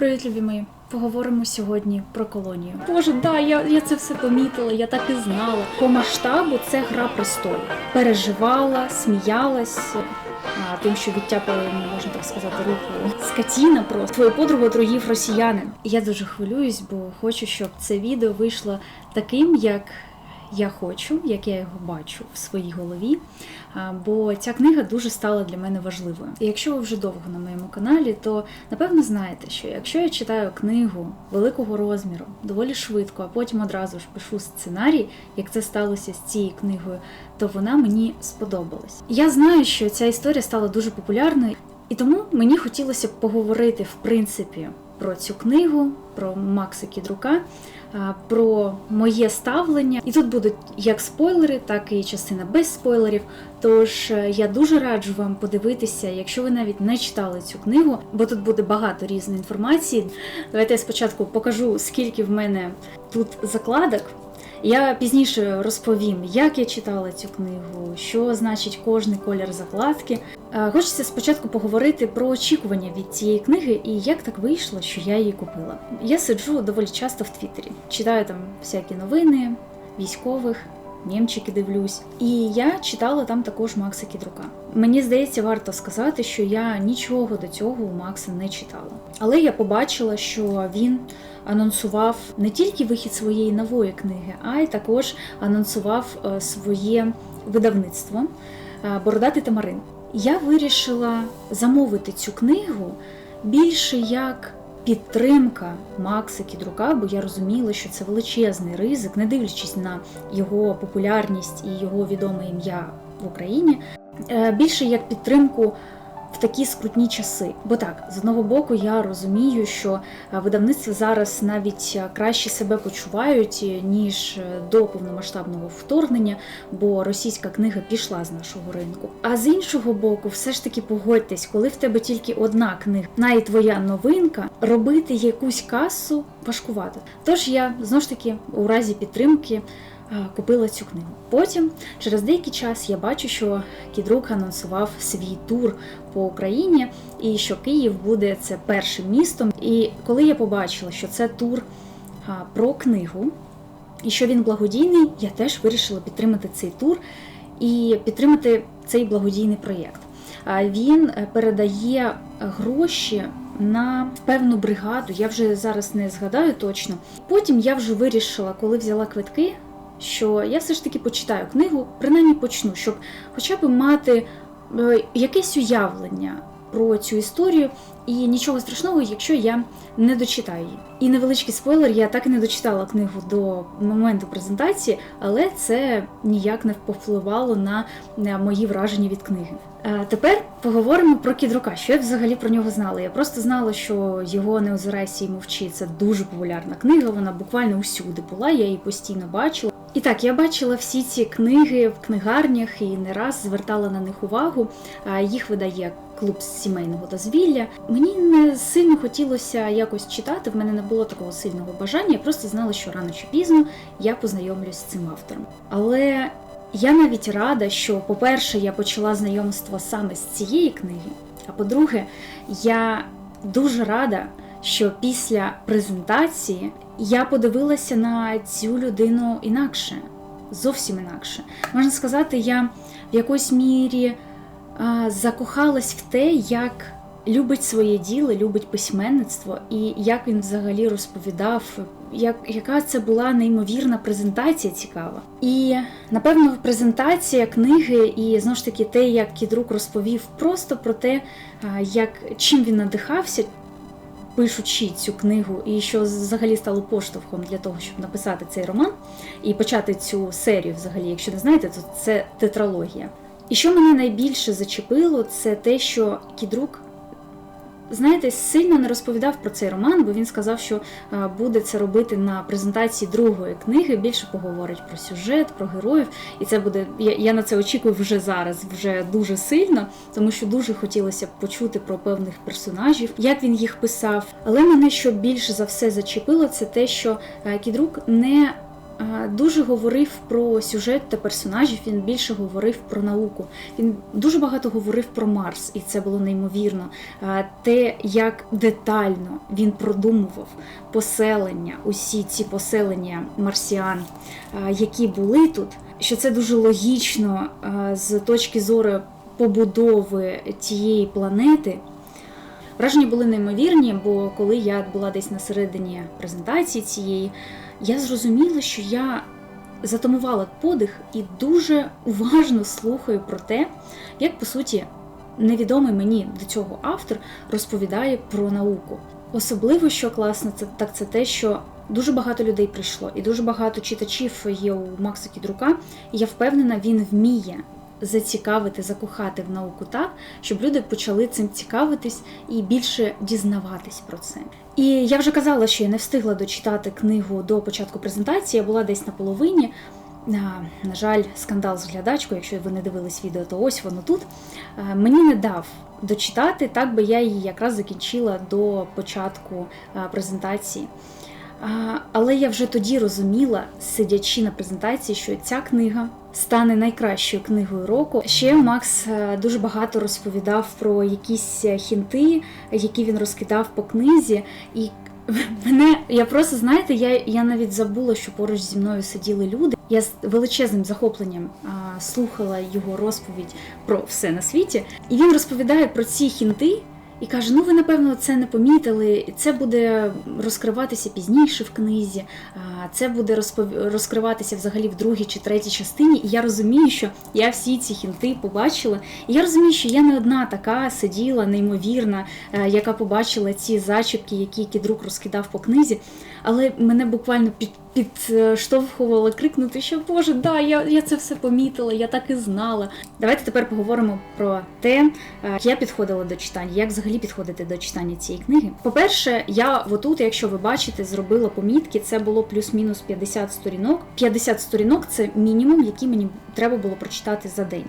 Привіт, любі мої. Поговоримо сьогодні про колонію. Боже, да, я, я це все помітила, я так і знала. По масштабу це гра престолів. Переживала, сміялась. А, тим, що відтяпали, ну, можна так сказати, руку скотіна просто. Твою подругу отруїв росіянин. Я дуже хвилююсь, бо хочу, щоб це відео вийшло таким, як я хочу, як я його бачу в своїй голові. Бо ця книга дуже стала для мене важливою. І якщо ви вже довго на моєму каналі, то напевно знаєте, що якщо я читаю книгу великого розміру доволі швидко, а потім одразу ж пишу сценарій, як це сталося з цією книгою, то вона мені сподобалась. Я знаю, що ця історія стала дуже популярною, і тому мені хотілося б поговорити в принципі про цю книгу, про Макса Кідрука. А, Про моє ставлення, і тут будуть як спойлери, так і частина без спойлерів. Тож е, я дуже раджу вам подивитися, якщо ви навіть не читали цю книгу, бо тут буде багато різної інформації. Давайте я спочатку покажу, скільки в мене тут закладок. Я пізніше розповім, як я читала цю книгу, що значить кожний колір закладки. Е, Хочеться спочатку поговорити про очікування від цієї книги і як так вийшло, що я її купила. Я сиджу доволі часто в Твіттері, читаю там всякі новини військових. Мємчики дивлюсь, і я читала там також Макса Кідрука. Мені здається, варто сказати, що я нічого до цього у Макса не читала. Але я побачила, що він анонсував не тільки вихід своєї нової книги, а й також анонсував е, своє видавництво е, Бородатий Тамарин. Я вирішила замовити цю книгу більше як підтримка Макса Кідрука, бо я розуміла, що це величезний ризик, не дивлячись на його популярність і його відоме ім'я в Україні, е, більше як підтримку в такі скрутні часи. Бо так, з одного боку, я розумію, що е, видавництва зараз навіть е, краще себе почувають е, ніж до повномасштабного вторгнення, бо російська книга пішла з нашого ринку. А з іншого боку, все ж таки погодьтесь, коли в тебе тільки одна книга, навіть твоя новинка, робити якусь касу важкувато. Тож я знову ж таки у разі підтримки. Купила цю книгу. Потім, через деякий час, я бачу, що Кідрук анонсував свій тур по Україні, і що Київ буде це першим містом. І коли я побачила, що це тур про книгу, і що він благодійний, я теж вирішила підтримати цей тур і підтримати цей благодійний проєкт. Він е, передає гроші на певну бригаду. Я вже зараз не згадаю точно. Потім я вже вирішила, коли взяла квитки, що я все ж таки почитаю книгу, принаймні почну, щоб хоча б мати якесь уявлення про цю історію, і нічого страшного, якщо я не дочитаю її. І невеличкий спойлер, я так і не дочитала книгу до моменту презентації, але це ніяк не повпливало на мої враження від книги. Е, Тепер поговоримо про кідрука. Що я взагалі про нього знала? Я просто знала, що його не озирайся і мовчи. Це дуже популярна книга. Вона буквально усюди була. Я її постійно бачила. І так, я бачила всі ці книги в книгарнях і не раз звертала на них увагу. Їх видає клуб сімейного дозвілля. Мені не сильно хотілося якось читати, в мене не було такого сильного бажання. Я просто знала, що рано чи пізно я познайомлюсь з цим автором. Але я навіть рада, що, по-перше, я почала знайомство саме з цієї книги. А по-друге, я дуже рада, що після презентації я подивилася на цю людину інакше, зовсім інакше. Можна сказати, я в якоїсь мірі закохалась в те, як любить своє діло, любить письменництво, і як він взагалі розповідав, як, яка це була неймовірна презентація цікава. І напевно презентація книги, і знову ж таки те, як Кідрук розповів просто про те, як чим він надихався, пишучи цю книгу, і що взагалі стало поштовхом для того, щоб написати цей роман і почати цю серію, взагалі, якщо не знаєте, то це тетралогія. І що мене найбільше зачепило, це те, що Кідрук, знаєте, сильно не розповідав про цей роман, бо він сказав, що е, буде це робити на презентації другої книги. Більше поговорить про сюжет, про героїв. І це буде. Я, я на це очікую вже зараз, вже дуже сильно, тому що дуже хотілося б почути про певних персонажів, як він їх писав. Але мене що більше за все зачепило, це те, що е, Кідрук не дуже говорив про сюжет та персонажів, він більше говорив про науку. Він дуже багато говорив про Марс, і це було неймовірно. Те, як детально він продумував поселення, усі ці поселення марсіан, які були тут, що це дуже логічно з точки зору побудови тієї планети. Враження були неймовірні, бо коли я була десь на середині презентації цієї, я зрозуміла, що я затамувала подих і дуже уважно слухаю про те, як по суті невідомий мені до цього автор розповідає про науку. Особливо, що класно, це так це те, що дуже багато людей прийшло, і дуже багато читачів є у Макса Кідрука. І я впевнена, він вміє зацікавити, закохати в науку так, щоб люди почали цим цікавитись і більше дізнаватись про це. І я вже казала, що я не встигла дочитати книгу до початку презентації, я була десь на половині. На, жаль, скандал з глядачкою, якщо ви не дивились відео, то ось воно тут. Мені не дав дочитати, так би я її якраз закінчила до початку презентації. Але я вже тоді розуміла, сидячи на презентації, що ця книга стане найкращою книгою року. Ще Макс е, дуже багато розповідав про якісь е, хінти, які він розкидав по книзі. І мене я просто знаєте, я, я навіть забула, що поруч зі мною сиділи люди. Я з величезним захопленням а, слухала його розповідь про все на світі, і він розповідає про ці хінти. І каже: ну ви напевно це не помітили. Це буде розкриватися пізніше в книзі. Це буде розпов... розкриватися взагалі в другій чи третій частині. І я розумію, що я всі ці хінти побачила. І я розумію, що я не одна така сиділа, неймовірна, е, яка побачила ці зачіпки, які кідрук розкидав по книзі. Але мене буквально під підштовхувало крикнути, що Боже, да, я, я це все помітила, я так і знала. Давайте тепер поговоримо про те, як я підходила до читання, як взагалі підходити до читання цієї книги. По-перше, я отут, якщо ви бачите, зробила помітки, це було плюс-мінус 50 сторінок. 50 сторінок це мінімум, який мені треба було прочитати за день.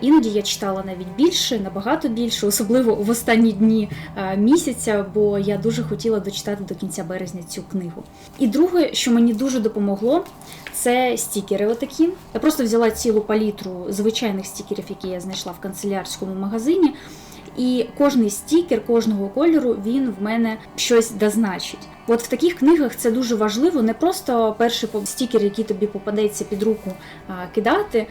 Іноді я читала навіть більше, набагато більше, особливо в останні дні місяця, бо я дуже хотіла дочитати до кінця березня цю книгу. І друге, що мені дуже допомогло, це стікери. Отакі. Я просто взяла цілу палітру звичайних стікерів, які я знайшла в канцелярському магазині. І кожний стікер кожного кольору він в мене щось дозначить. От в таких книгах це дуже важливо, не просто перший стікер, який тобі попадеться під руку, кидати.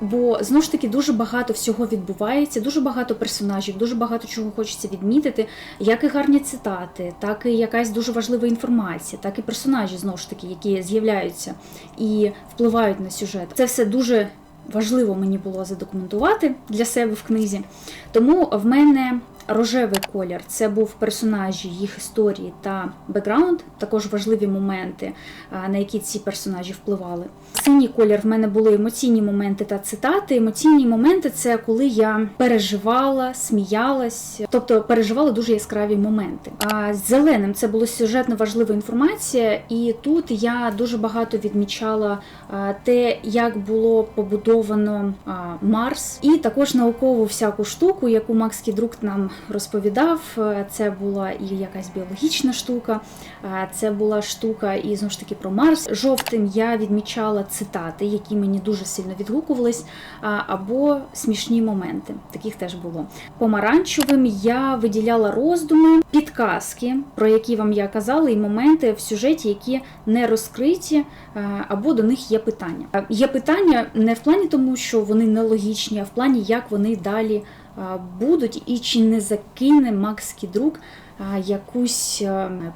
Бо знову ж таки дуже багато всього відбувається, дуже багато персонажів, дуже багато чого хочеться відмітити, як і гарні цитати, так і якась дуже важлива інформація, так і персонажі знову ж таки, які з'являються і впливають на сюжет. Це все дуже важливо мені було задокументувати для себе в книзі. Тому в мене рожевий колір це був персонажі, їх історії та бекграунд, також важливі моменти, на які ці персонажі впливали. Синій колір в мене були емоційні моменти та цитати. Емоційні моменти це коли я переживала, сміялась, тобто переживала дуже яскраві моменти. А зеленим це була сюжетно важлива інформація, і тут я дуже багато відмічала те, як було побудовано Марс, і також наукову всяку штуку, яку Макс Кідрук нам розповідав. Це була і якась біологічна штука, це була штука і знову ж таки про Марс. Жовтим я відмічала цитати, які мені дуже сильно відгукувались, або смішні моменти. Таких теж було. Помаранчевим я виділяла роздуми, підказки, про які вам я казала, і моменти в сюжеті, які не розкриті, або до них є питання. Є питання не в плані тому, що вони нелогічні, а в плані, як вони далі будуть, і чи не закине Макс Кідрук якусь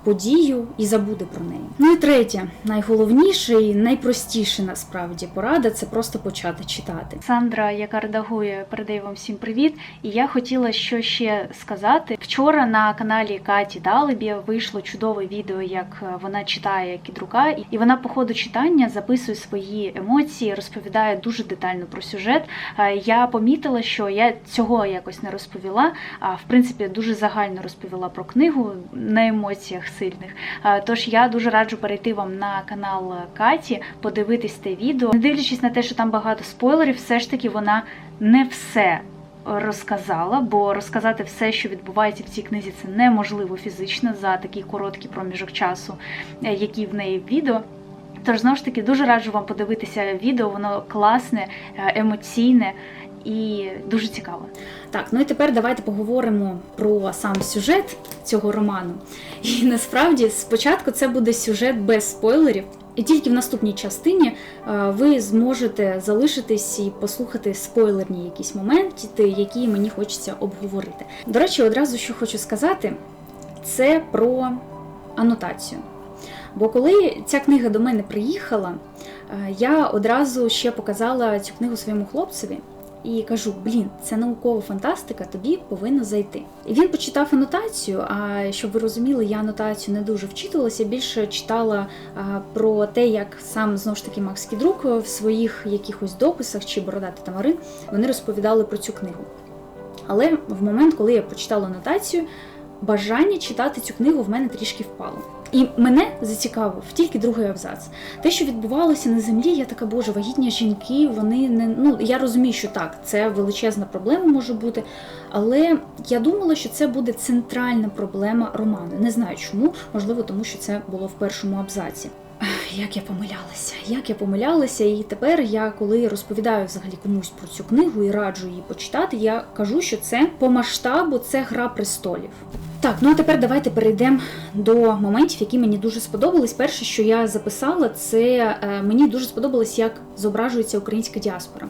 подію і забуде про неї. Ну і третє, найголовніше і найпростіше насправді порада це просто почати читати. Сандра, яка редагує, передає вам всім привіт. І я хотіла що ще сказати. Вчора на каналі Каті Далебі вийшло чудове відео, як вона читає Кідрука, і вона по ходу читання записує свої емоції, розповідає дуже детально про сюжет. Я помітила, що я цього якось не розповіла, а в принципі дуже загально розповіла про книгу на емоціях сильних. Тож я дуже раджу перейти вам на канал Каті, подивитись те відео. Не дивлячись на те, що там багато спойлерів, все ж таки вона не все. Розказала, бо розказати все, що відбувається в цій книзі, це неможливо фізично за такий короткий проміжок часу, який в неї відео. Тож знову ж таки дуже раджу вам подивитися відео, воно класне, е, емоційне і дуже цікаве. Так, ну і тепер давайте поговоримо про сам сюжет цього роману. І насправді спочатку це буде сюжет без спойлерів. І тільки в наступній частині е, ви зможете залишитись і послухати спойлерні якісь моменти, які мені хочеться обговорити. До речі, одразу що хочу сказати, це про анотацію. Бо коли ця книга до мене приїхала, е, я одразу ще показала цю книгу своєму хлопцеві і кажу: блін, це наукова фантастика, тобі повинно зайти. І він почитав анотацію. А щоб ви розуміли, я анотацію не дуже вчитувалася, більше читала а, про те, як сам знову ж таки Макс Кідрук в своїх якихось дописах чи бородати Тамарин вони розповідали про цю книгу. Але в момент, коли я прочитала анотацію, бажання читати цю книгу в мене трішки впало. І мене зацікавив тільки другий абзац. Те, що відбувалося на землі, я така, боже, вагітні жінки, вони не ну я розумію, що так, це величезна проблема може бути. Але я думала, що це буде центральна проблема роману. Не знаю чому, можливо, тому що це було в першому абзаці. Як я помилялася, як я помилялася, і тепер я, коли розповідаю взагалі комусь про цю книгу і раджу її почитати, я кажу, що це по масштабу це гра престолів. Так, ну а тепер давайте перейдемо до моментів, які мені дуже сподобались. Перше, що я записала, це е, мені дуже сподобалось, як зображується українська діаспора.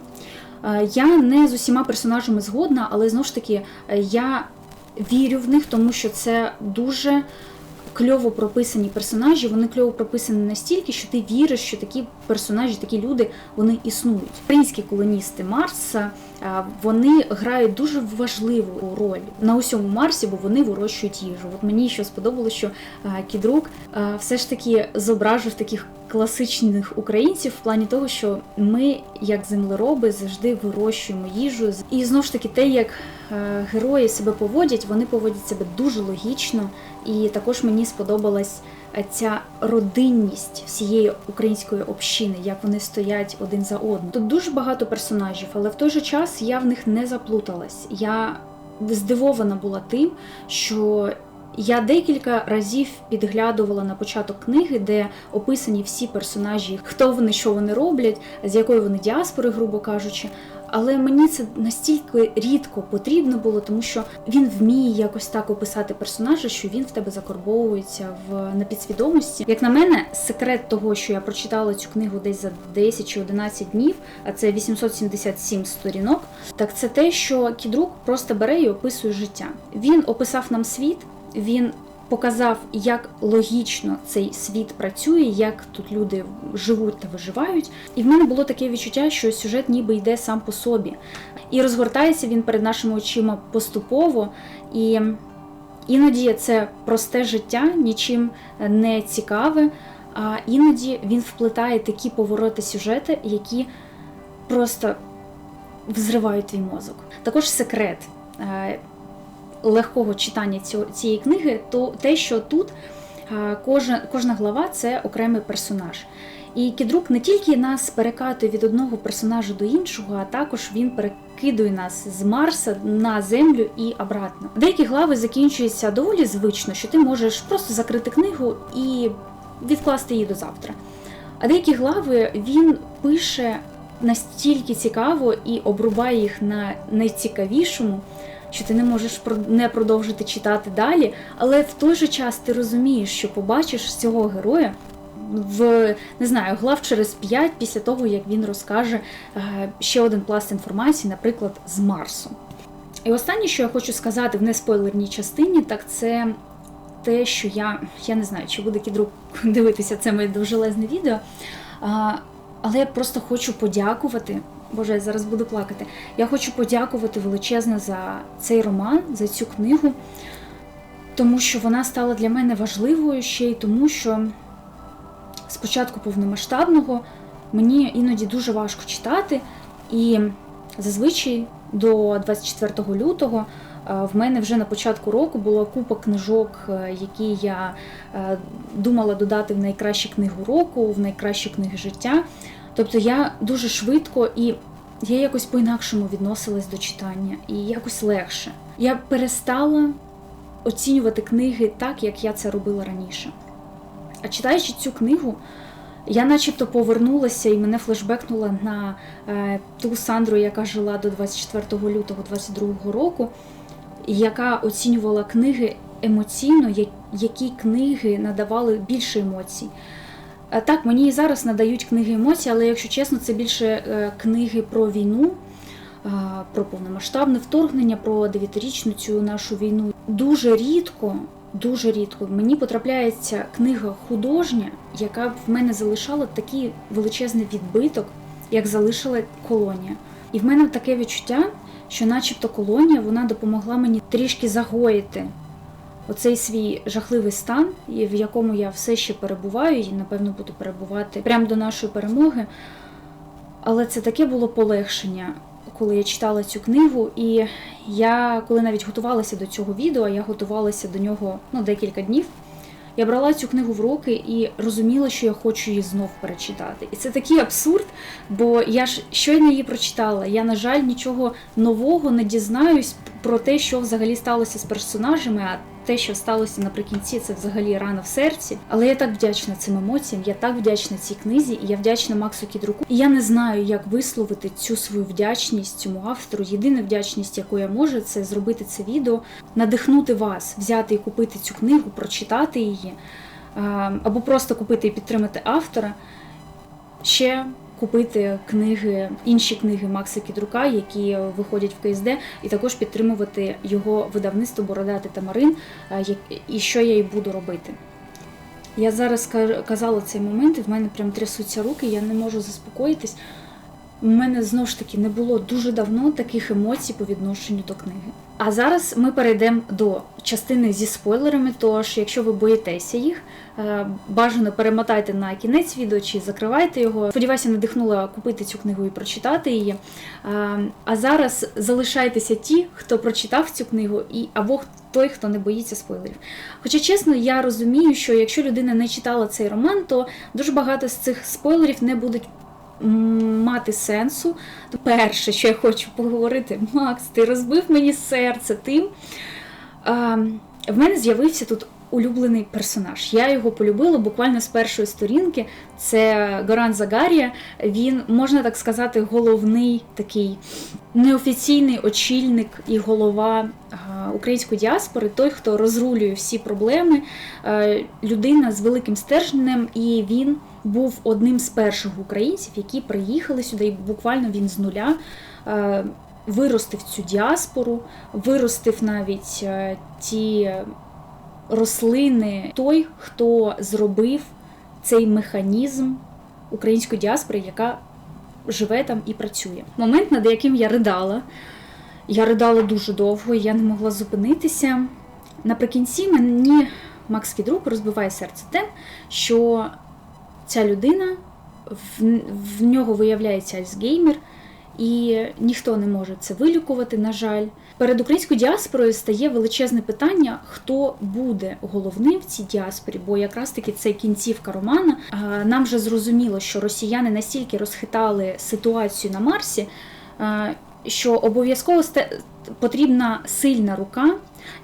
Е, я не з усіма персонажами згодна, але знову ж таки е, я вірю в них, тому що це дуже кльово прописані персонажі. Вони кльово прописані настільки, що ти віриш, що такі персонажі, такі люди вони існують. Українські колоністи Марса вони грають дуже важливу роль на усьому Марсі, бо вони вирощують їжу. От мені що сподобалося, що Кідрук все ж таки зображив таких класичних українців в плані того, що ми, як землероби, завжди вирощуємо їжу. І знову ж таки, те, як герої себе поводять, вони поводять себе дуже логічно, і також мені сподобалась ця родинність всієї української общини, як вони стоять один за одним. Тут дуже багато персонажів, але в той же час я в них не заплуталась. Я здивована була тим, що я декілька разів підглядувала на початок книги, де описані всі персонажі, хто вони, що вони роблять, з якої вони діаспори, грубо кажучи. Але мені це настільки рідко потрібно було, тому що він вміє якось так описати персонажа, що він в тебе закорбовується в на підсвідомості. Як на мене, секрет того, що я прочитала цю книгу десь за 10 чи 11 днів, а це 877 сторінок. Так це те, що Кідрук просто бере і описує життя. Він описав нам світ, він показав, як логічно цей світ працює, як тут люди живуть та виживають. І в мене було таке відчуття, що сюжет ніби йде сам по собі. І розгортається він перед нашими очима поступово. І іноді це просте життя, нічим не цікаве. А іноді він вплетає такі повороти сюжету, які просто взривають твій мозок. Також секрет. Е, легкого читання цієї книги, то те, що тут кожна, кожна глава це окремий персонаж. І Кідрук не тільки нас перекатує від одного персонажа до іншого, а також він перекидує нас з Марса на землю і обратно. Деякі глави закінчуються доволі звично, що ти можеш просто закрити книгу і відкласти її до завтра. А деякі глави він пише настільки цікаво і обрубає їх на найцікавішому що ти не можеш не продовжити читати далі, але в той же час ти розумієш, що побачиш цього героя в не знаю, глав через 5 після того, як він розкаже е, ще один пласт інформації, наприклад, з Марсу. І останнє, що я хочу сказати в неспойлерній частині, так це те, що я я не знаю, чи буде кідрук дивитися це моє довжелезне відео. Але я просто хочу подякувати Боже, я зараз буду плакати. Я хочу подякувати величезно за цей роман, за цю книгу, тому що вона стала для мене важливою ще й тому, що спочатку повномасштабного мені іноді дуже важко читати, і зазвичай до 24 лютого. Е, в мене вже на початку року була купа книжок, е, які я е, думала додати в найкращі книгу року, в найкращі книги життя. Тобто я дуже швидко і я якось по-інакшому відносилась до читання, і якось легше. Я перестала оцінювати книги так, як я це робила раніше. А читаючи цю книгу, Я начебто повернулася і мене флешбекнула на е, ту Сандру, яка жила до 24 лютого 22 року, яка оцінювала книги емоційно, які книги надавали більше емоцій. Е, Так, мені і зараз надають книги емоцій, але якщо чесно, це більше е, книги про війну, е, про повномасштабне вторгнення, про дев'ятирічну цю нашу війну. Дуже рідко, дуже рідко мені потрапляється книга художня, яка в мене залишала такий величезний відбиток, як залишила колонія. І в мене таке відчуття, що, начебто, колонія вона допомогла мені трішки загоїти оцей свій жахливий стан, в якому я все ще перебуваю, і напевно буду перебувати прямо до нашої перемоги. Але це таке було полегшення, коли я читала цю книгу, і я, коли навіть готувалася до цього відео, я готувалася до нього ну, декілька днів. Я брала цю книгу в руки і розуміла, що я хочу її знов перечитати. І це такий абсурд, бо я ж щойно її прочитала. Я, на жаль, нічого нового не дізнаюсь про те, що взагалі сталося з персонажами. А те, що сталося наприкінці, це взагалі рана в серці. Але я так вдячна цим емоціям, я так вдячна цій книзі, і я вдячна Максу Кідруку. І я не знаю, як висловити цю свою вдячність цьому автору. Єдина вдячність, яку я можу, це зробити це відео, надихнути вас, взяти і купити цю книгу, прочитати її, або просто купити і підтримати автора. Ще купити книги, інші книги Макса Кідрука, які виходять в КСД, і також підтримувати його видавництво Бородати Тамарин, як- і що я і буду робити. Я зараз ка- казала цей момент, і в мене прям трясуться руки, я не можу заспокоїтись. У мене знову ж таки не було дуже давно таких емоцій по відношенню до книги. А зараз ми перейдемо до частини зі спойлерами. Тож, якщо ви боїтеся їх, е, бажано перемотайте на кінець відео чи закривайте його. Сподіваюся, надихнула купити цю книгу і прочитати її. Е, А зараз залишайтеся ті, хто прочитав цю книгу, і або той, хто не боїться спойлерів. Хоча чесно, я розумію, що якщо людина не читала цей роман, то дуже багато з цих спойлерів не будуть мати сенсу. Перше, що я хочу поговорити, Макс, ти розбив мені серце тим. В мене з'явився тут улюблений персонаж. Я його полюбила буквально з першої сторінки. Це Горан Загарія. Він, можна так сказати, головний такий неофіційний очільник і голова української діаспори, той, хто розрулює всі проблеми, людина з великим стержнем, і він був одним з перших українців, які приїхали сюди, і буквально він з нуля. е, Виростив цю діаспору, виростив навіть е, ті рослини, той, хто зробив цей механізм української діаспори, яка живе там і працює. Момент, над яким я ридала. Я ридала дуже довго, я не могла зупинитися. Наприкінці мені Макс Кідрук розбиває серце тим, що ця людина в, в нього виявляється Альцгеймер, і ніхто не може це вилікувати, на жаль. Перед українською діаспорою стає величезне питання, хто буде головним в цій діаспорі, бо якраз таки це кінцівка романа. Нам вже зрозуміло, що росіяни настільки розхитали ситуацію на Марсі, що обов'язково потрібна сильна рука,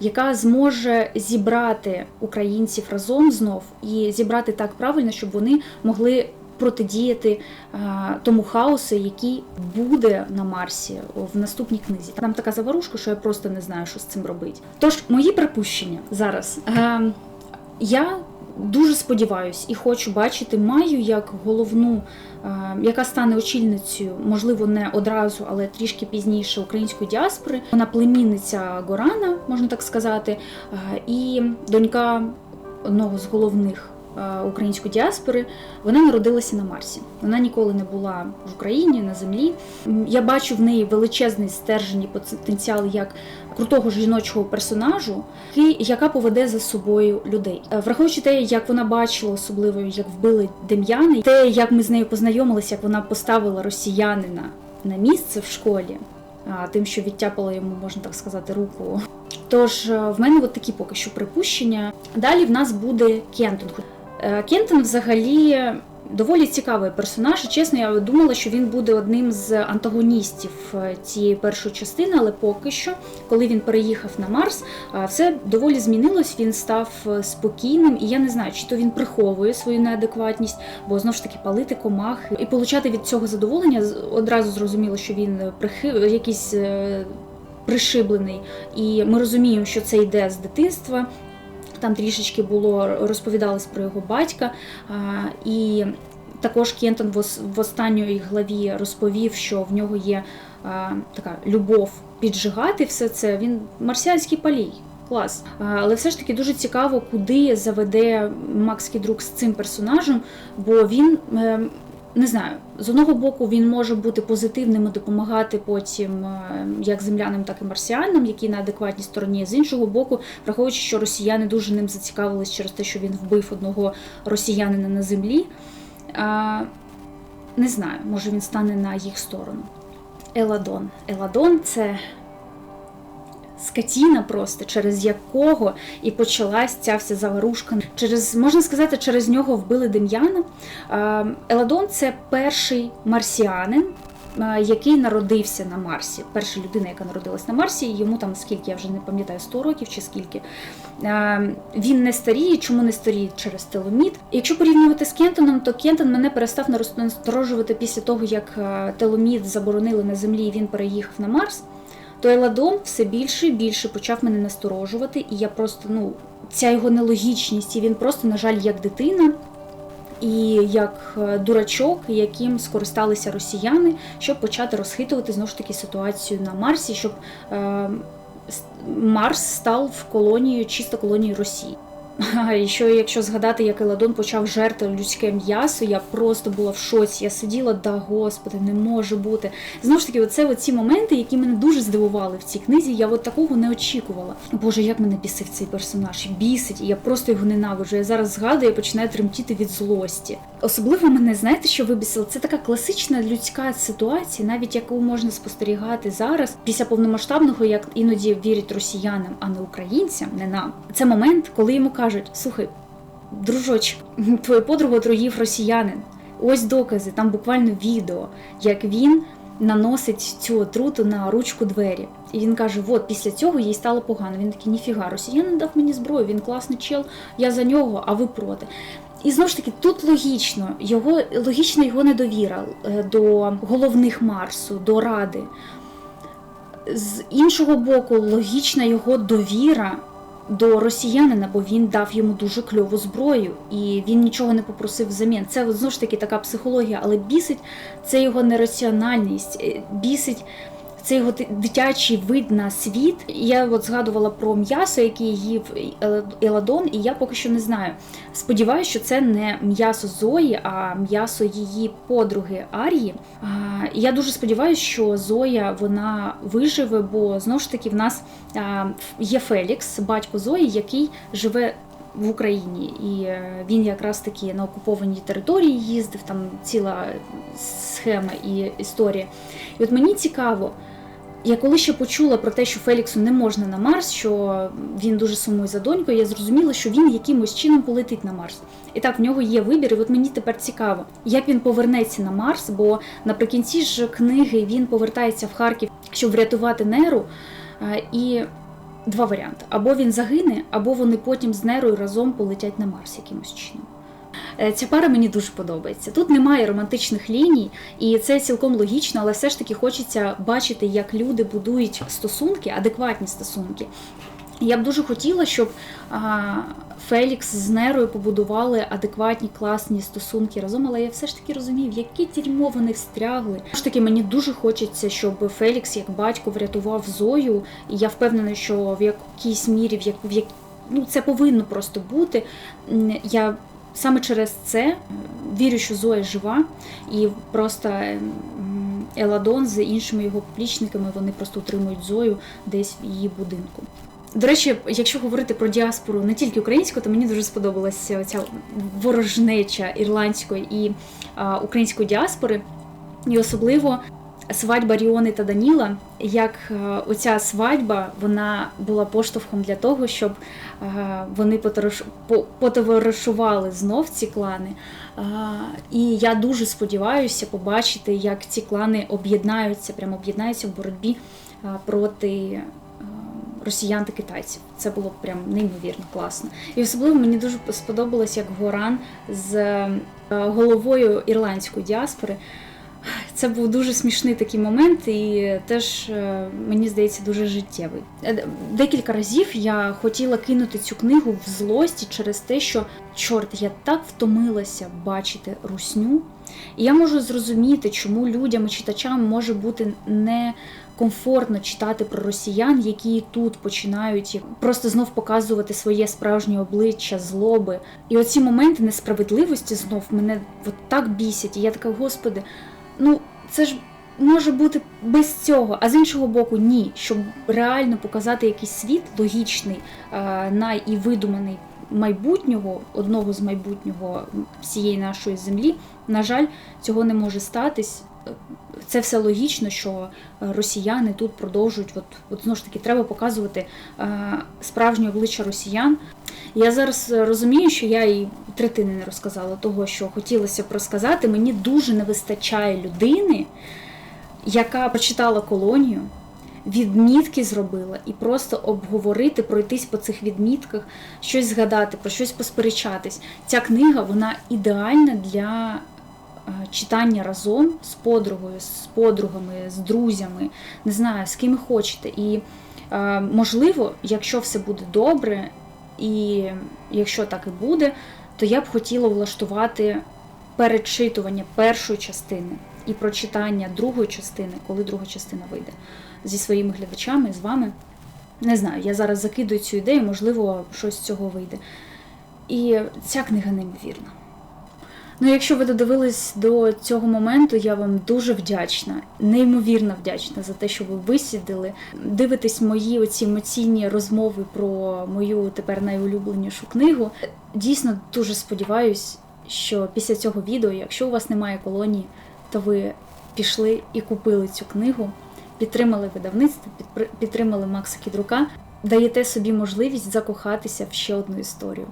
яка зможе зібрати українців разом знов і зібрати так правильно, щоб вони могли протидіяти е, тому хаосу, який буде на Марсі в наступній книзі. Там така заварушка, що я просто не знаю, що з цим робити. Тож, мої припущення зараз. Е, я дуже сподіваюсь і хочу бачити Маю як головну, е, яка стане очільницею, можливо, не одразу, але трішки пізніше української діаспори. Вона племінниця Горана, можна так сказати, е, і донька одного з головних е, української діаспори. Вона народилася на Марсі. Вона ніколи не була в Україні на землі. Я бачу в неї величезний стержень потенціал як крутого жіночого персонажу, яка поведе за собою людей. Е, Враховуючи те, як вона бачила, особливо як вбили Дем'яна, і те, як ми з нею познайомилися, як вона поставила росіянина на місце в школі, тим, що відтяпала йому, можна так сказати, руку. Тож е, в мене от такі поки що припущення. Далі в нас буде Кентон. Е, Кентон взагалі Доволі цікавий персонаж. Чесно, я думала, що він буде одним з антагоністів е, цієї першої частини, але поки що, коли він переїхав на Марс, все доволі змінилось. Він став е, спокійним, і я не знаю, чи то він приховує свою неадекватність, бо знову ж таки палити комах і получати від цього задоволення. Одразу зрозуміло, що він прихи... якийсь е, пришиблений, і ми розуміємо, що це йде з дитинства. Там трішечки було розповідалось про його батька. І також Кентон в, ос- в останньої главі розповів, що в нього є така любов піджигати все це. Він марсіанський палій. Клас. Але все ж таки дуже цікаво, куди заведе Макс Кідрук з цим персонажем, бо він. Е, Не знаю, з одного боку він може бути позитивним і допомагати потім е, як землянам, так і марсіанам, які на адекватній стороні. З іншого боку, враховуючи, що росіяни дуже ним зацікавились через те, що він вбив одного росіянина на землі. Не знаю, може він стане на їх сторону. Еладон. Еладон це скотіна просто, через якого і почалась ця вся заварушка. Через, можна сказати, через нього вбили Дем'яна. Еладон це перший марсіанин, який народився на Марсі. Перша людина, яка народилась на Марсі, йому там скільки, я вже не пам'ятаю, 100 років чи скільки. Він не старіє. Чому не старіє? Через теломід. Якщо порівнювати з Кентоном, то Кентон мене перестав насторожувати після того, як теломід заборонили на землі, і він переїхав на Марс. То ладон все більше і більше почав мене насторожувати, і я просто, ну, ця його нелогічність, і він просто, на жаль, як дитина. І як е, дурачок, яким скористалися росіяни, щоб почати розхитувати знову ж таки ситуацію на Марсі, щоб е, Марс став колонією, чисто колонією Росії. І що якщо згадати, як Еладон почав жерти людське м'ясо, я просто була в шоці. Я сиділа, да господи, не може бути. Знову ж таки, оце оці моменти, які мене дуже здивували в цій книзі. Я от такого не очікувала. Боже, як мене бісив цей персонаж, бісить, і я просто його ненавиджу. Я зараз згадую і починаю тремтіти від злості. Особливо мене, знаєте, що вибісило? Це така класична людська ситуація, навіть яку можна спостерігати зараз, після повномасштабного, як іноді вірять росіянам, а не українцям, не нам. Це момент, коли йому кажуть: слухай, дружочок, твою подругу отруїв росіянин. Ось докази, там буквально відео, як він наносить цю отруту на ручку двері. І він каже: от після цього їй стало погано. Він такий, ніфіга, росіянин дав мені зброю, він класний чел, я за нього, а ви проти. І знову ж таки, тут логічно, його логічна його недовіра е, до головних Марсу, до Ради. З іншого боку, логічна його довіра до росіянина, бо він дав йому дуже кльову зброю, і він нічого не попросив взамін. Це знову ж таки така психологія, але бісить це його нераціональність, е, бісить. Це його дитячий вид на світ. Я от згадувала про м'ясо, яке їв Еладон, і я поки що не знаю. Сподіваюся, що це не м'ясо Зої, а м'ясо її подруги Арії. Я дуже сподіваюся, що Зоя вона виживе, бо знову ж таки в нас є Фелікс, батько Зої, який живе. В Україні, і е, він якраз таки на окупованій території їздив, там ціла схема і історія. І от мені цікаво, я коли ще почула про те, що Феліксу не можна на Марс, що він дуже сумує за донькою, я зрозуміла, що він якимось чином полетить на Марс. І так, в нього є вибір, і от мені тепер цікаво, як він повернеться на Марс, бо наприкінці ж книги він повертається в Харків, щоб врятувати Неру. Е, І два варіанти: або він загине, або вони потім з Нерою разом полетять на Марс якимось чином. Е, Ця пара мені дуже подобається. Тут немає романтичних ліній, і це цілком логічно, але все ж таки хочеться бачити, як люди будують стосунки, адекватні стосунки. Я б дуже хотіла, щоб Фелікс з Нерою побудували адекватні, класні стосунки разом, але я все ж таки розумію, в яке дерьмо вони встрягли. Все ж таки, мені дуже хочеться, щоб Фелікс як батько врятував Зою, і я впевнена, що в якійсь мірі, в як, в як... ну, це повинно просто бути. Я саме через це вірю, що Зоя жива, і просто Еладон з іншими його поплічниками вони просто утримують Зою десь в її будинку. До речі, якщо говорити про діаспору не тільки українську, то мені дуже сподобалася ця ворожнеча ірландської і а, української діаспори, і особливо свадьба Ріони та Даніла, як е, оця свадьба вона була поштовхом для того, щоб е, вони потовариш- потоваришували знов ці клани. І я дуже сподіваюся побачити, як ці клани об'єднаються, прямо об'єднаються в боротьбі е, проти росіян та китайців. Це було прям неймовірно класно. І особливо мені дуже сподобалось, як Горан з головою ірландської діаспори. Це був дуже смішний такий момент, і теж е, мені здається дуже життєвий. Е, Декілька разів я хотіла кинути цю книгу в злості через те, що чорт, я так втомилася бачити русню. І я можу зрозуміти, чому людям і читачам може бути некомфортно читати про росіян, які тут починають просто знов показувати своє справжнє обличчя, злоби. І оці моменти несправедливості знов мене от так бісять. І я така, господи, ну це ж може бути без цього. А з іншого боку, ні, щоб реально показати якийсь світ логічний, най і видуманий майбутнього, одного з майбутнього всієї нашої землі. На жаль, цього не може статись. Це все логічно, що е, росіяни тут продовжують. От, от знову ж таки, треба показувати е, справжнє обличчя росіян. Я зараз розумію, що я і третини не розказала того, що хотілося б розказати. Мені дуже не вистачає людини, яка прочитала колонію, відмітки зробила і просто обговорити, пройтись по цих відмітках, щось згадати, про щось посперечатись. Ця книга вона ідеальна для читання разом з подругою, з подругами, з друзями, не знаю, з ким хочете. І е, можливо, якщо все буде добре, і якщо так і буде, то я б хотіла влаштувати перечитування першої частини і прочитання другої частини, коли друга частина вийде, зі своїми глядачами, з вами. Не знаю, я зараз закидую цю ідею, можливо, щось з цього вийде. І ця книга неймовірна. Ну, якщо ви додивились до цього моменту, я вам дуже вдячна, неймовірно вдячна за те, що ви висідили, дивитесь мої оці емоційні розмови про мою тепер найулюбленішу книгу. Дійсно дуже сподіваюсь, що після цього відео, якщо у вас немає колонії, то ви пішли і купили цю книгу, підтримали видавництво, підтримали Макса Кідрука, даєте собі можливість закохатися в ще одну історію.